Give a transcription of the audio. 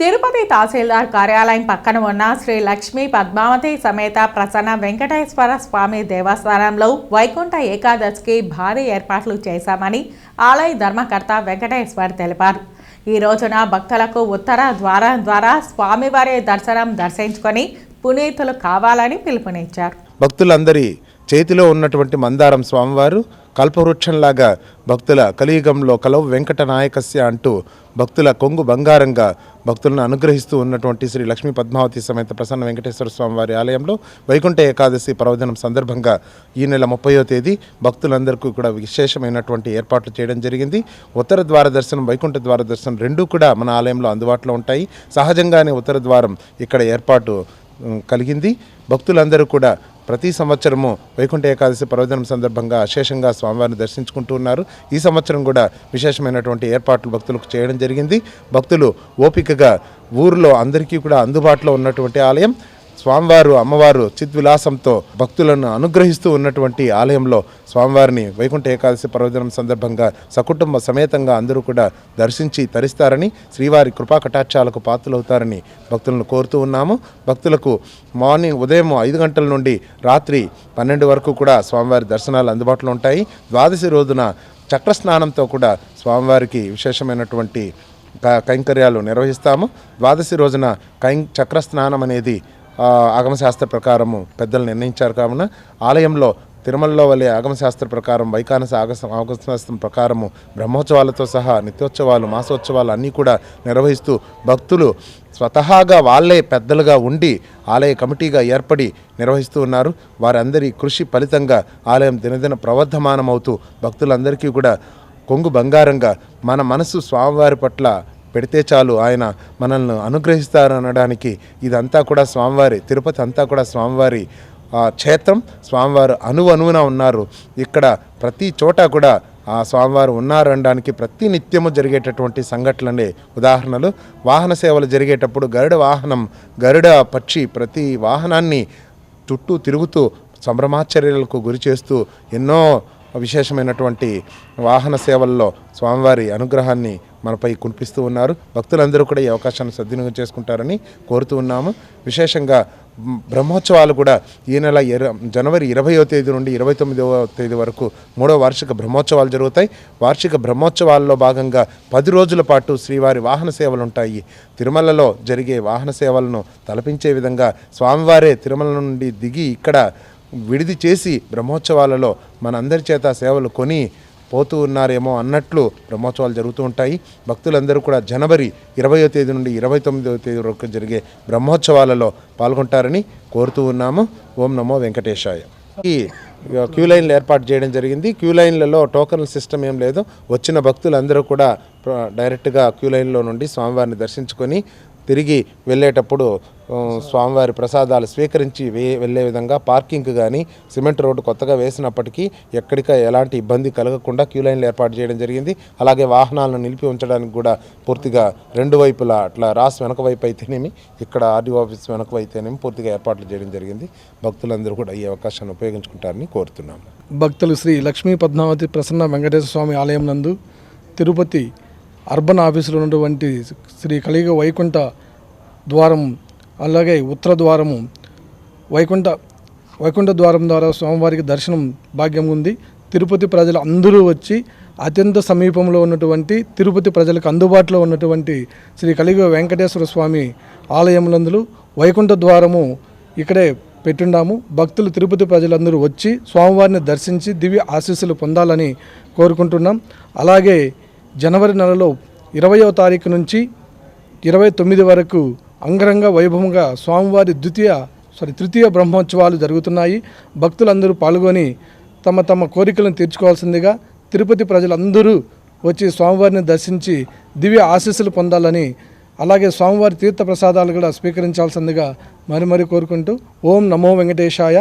తిరుపతి తహసీల్దార్ కార్యాలయం పక్కన ఉన్న శ్రీ లక్ష్మీ పద్మావతి సమేత ప్రసన్న వెంకటేశ్వర స్వామి దేవస్థానంలో వైకుంఠ ఏకాదశికి భారీ ఏర్పాట్లు చేశామని ఆలయ ధర్మకర్త వెంకటేశ్వర్ తెలిపారు. ఈ రోజున భక్తులకు ఉత్తర ద్వారం ద్వారా స్వామివారి దర్శనం దర్శించుకొని పునీతులు కావాలని పిలుపునిచ్చారు. భక్తులందరి చేతిలో ఉన్నటువంటి మందారం స్వామివారు కల్పవృక్షంలాగా భక్తుల కలియుగంలో కలవు వెంకట నాయకస్య అంటూ భక్తుల కొంగు బంగారంగా భక్తులను అనుగ్రహిస్తూ ఉన్నటువంటి శ్రీ లక్ష్మీ పద్మావతి సమేత ప్రసన్న వెంకటేశ్వర స్వామివారి ఆలయంలో వైకుంఠ ఏకాదశి పర్వదినం సందర్భంగా ఈ నెల ముప్పయో తేదీ భక్తులందరికీ కూడా విశేషమైనటువంటి ఏర్పాట్లు చేయడం జరిగింది. ఉత్తర ద్వార దర్శనం వైకుంఠ ద్వార దర్శనం రెండూ కూడా మన ఆలయంలో అందుబాటులో ఉంటాయి. సహజంగానే ఉత్తర ద్వారం ఇక్కడ ఏర్పాటు కలిగింది. భక్తులందరూ కూడా ప్రతి సంవత్సరము వైకుంఠ ఏకాదశి పర్వదినం సందర్భంగా విశేషంగా స్వామివారిని దర్శించుకుంటూ ఉన్నారు. ఈ సంవత్సరం కూడా విశేషమైనటువంటి ఏర్పాట్లు భక్తులకు చేయడం జరిగింది. భక్తులు ఓపికగా ఊరిలో అందరికీ కూడా అందుబాటులో ఉన్నటువంటి ఆలయం. స్వామివారు అమ్మవారు చిద్విలాసంతో భక్తులను అనుగ్రహిస్తూ ఉన్నటువంటి ఆలయంలో స్వామివారిని వైకుంఠ ఏకాదశి పర్వదినం సందర్భంగా సకుటుంబ సమేతంగా అందరూ కూడా దర్శించి తరిస్తారని శ్రీవారి కృపా కటాక్షాలకు పాత్రలవుతారని భక్తులను కోరుతూ ఉన్నాము. భక్తులకు మార్నింగ్ ఉదయం ఐదు గంటల నుండి రాత్రి పన్నెండు వరకు కూడా స్వామివారి దర్శనాలు అందుబాటులో ఉంటాయి. ద్వాదశి రోజున చక్ర స్నానంతో కూడా స్వామివారికి విశేషమైనటువంటి క- కైంకర్యాలు నిర్వహిస్తాము. ద్వాదశి రోజున కైం చక్ర స్నానం అనేది ఆగమశాస్త్ర ప్రకారము పెద్దలు నిర్ణయించారు కావున ఆలయంలో తిరుమలలో వలె ఆగమశాస్త్ర ప్రకారం వైకానస ఆగమ ఆగమశాస్త్రం ప్రకారము బ్రహ్మోత్సవాలతో సహా నిత్యోత్సవాలు మాసోత్సవాలు అన్నీ కూడా నిర్వహిస్తూ భక్తులు స్వతహాగా వాళ్ళే పెద్దలుగా ఉండి ఆలయ కమిటీగా ఏర్పడి నిర్వహిస్తూ ఉన్నారు. వారందరి కృషి ఫలితంగా ఆలయం దినదిన ప్రవర్ధమానమవుతూ భక్తులందరికీ కూడా కొంగు బంగారంగా మన మనసు స్వామివారి పట్ల పెడితే చాలు ఆయన మనల్ని అనుగ్రహిస్తారు అనడానికి ఇదంతా కూడా స్వామివారి తిరుపతి అంతా కూడా స్వామివారి ఆ, క్షేత్రం స్వామివారు అణు ఉన్నారు. ఇక్కడ ప్రతి చోట కూడా ఆ స్వామివారు ఉన్నారనడానికి ప్రతి నిత్యము జరిగేటటువంటి సంఘటనలే ఉదాహరణలు. వాహన సేవలు జరిగేటప్పుడు గరుడ వాహనం గరుడ పక్షి ప్రతి వాహనాన్ని చుట్టూ తిరుగుతూ సంభ్రమాచర్యలకు గురి చేస్తూ ఎన్నో విశేషమైనటువంటి వాహన సేవల్లో స్వామివారి అనుగ్రహాన్ని మనపై కురిపిస్తూ ఉన్నారు. భక్తులందరూ కూడా ఈ అవకాశాన్ని సద్వినియోగం చేసుకుంటారని కోరుతూ ఉన్నాము. విశేషంగా బ్రహ్మోత్సవాలు కూడా ఈ నెల ఇర జనవరి ఇరవయో తేదీ నుండి ఇరవై తొమ్మిదవ తేదీ వరకు మూడో వార్షిక బ్రహ్మోత్సవాలు జరుగుతాయి. వార్షిక బ్రహ్మోత్సవాల్లో భాగంగా పది రోజుల పాటు శ్రీవారి వాహన సేవలు ఉంటాయి. తిరుమలలో జరిగే వాహన సేవలను తలపించే విధంగా స్వామివారే తిరుమల నుండి దిగి ఇక్కడ విడిది చేసి బ్రహ్మోత్సవాలలో మనందరి చేత సేవలు కొని పోతూ ఉన్నారేమో అన్నట్లు బ్రహ్మోత్సవాలు జరుగుతూ ఉంటాయి. భక్తులందరూ కూడా జనవరి ఇరవయో తేదీ నుండి ఇరవై తొమ్మిదవ తేదీ వరకు జరిగే బ్రహ్మోత్సవాలలో పాల్గొంటారని కోరుతూ ఉన్నాము. ఓం నమో వెంకటేశాయ. ఈ క్యూ లైన్లు ఏర్పాటు చేయడం జరిగింది. క్యూ లైన్లలో టోకన్ సిస్టమ్ ఏం లేదు. వచ్చిన భక్తులందరూ కూడా డైరెక్ట్గా క్యూ లైన్లో నుండి స్వామివారిని దర్శించుకొని తిరిగి వెళ్ళేటప్పుడు స్వామివారి ప్రసాదాలు స్వీకరించి వే వెళ్ళే విధంగా పార్కింగ్ కానీ సిమెంట్ రోడ్డు కొత్తగా వేసినప్పటికీ ఎక్కడిక ఎలాంటి ఇబ్బంది కలగకుండా క్యూ లైన్లు ఏర్పాటు చేయడం జరిగింది. అలాగే వాహనాలను నిలిపి ఉంచడానికి కూడా పూర్తిగా రెండు వైపులా అట్లా రాస్ వెనక వైపు అయితేనేమి ఇక్కడ ఆర్డీఓ ఆఫీస్ వెనక అయితేనేమి పూర్తిగా ఏర్పాట్లు చేయడం జరిగింది. భక్తులందరూ కూడా ఈ అవకాశాన్ని ఉపయోగించుకుంటారని కోరుతున్నాము. భక్తులు శ్రీ లక్ష్మీ పద్మావతి ప్రసన్న వెంకటేశ్వర స్వామి ఆలయం నందు తిరుపతి అర్బన్ ఆఫీసులో ఉన్నటువంటి శ్రీ కలిగ వైకుంఠ ద్వారం అలాగే ఉత్తర ద్వారము వైకుంఠ వైకుంఠ ద్వారం ద్వారా స్వామివారికి దర్శనం భాగ్యం ఉంది. తిరుపతి ప్రజలు అందరూ వచ్చి అత్యంత సమీపంలో ఉన్నటువంటి తిరుపతి ప్రజలకు అందుబాటులో ఉన్నటువంటి శ్రీ కలిగ వెంకటేశ్వర స్వామి ఆలయములందులు వైకుంఠ ద్వారము ఇక్కడే పెట్టుండాము. భక్తులు తిరుపతి ప్రజలందరూ వచ్చి స్వామివారిని దర్శించి దివ్య ఆశీస్సులు పొందాలని కోరుకుంటున్నాం. అలాగే జనవరి నెలలో ఇరవయో తారీఖు నుంచి ఇరవై తొమ్మిది వరకు అంగరంగ వైభవంగా స్వామివారి ద్వితీయ సారీ తృతీయ బ్రహ్మోత్సవాలు జరుగుతున్నాయి. భక్తులందరూ పాల్గొని తమ తమ కోరికలను తీర్చుకోవాల్సిందిగా తిరుపతి ప్రజలందరూ వచ్చి స్వామివారిని దర్శించి దివ్య ఆశీస్సులు పొందాలని అలాగే స్వామివారి తీర్థ ప్రసాదాలు కూడా స్వీకరించాల్సిందిగా మరి మరి కోరుకుంటూ ఓం నమో వెంకటేశాయ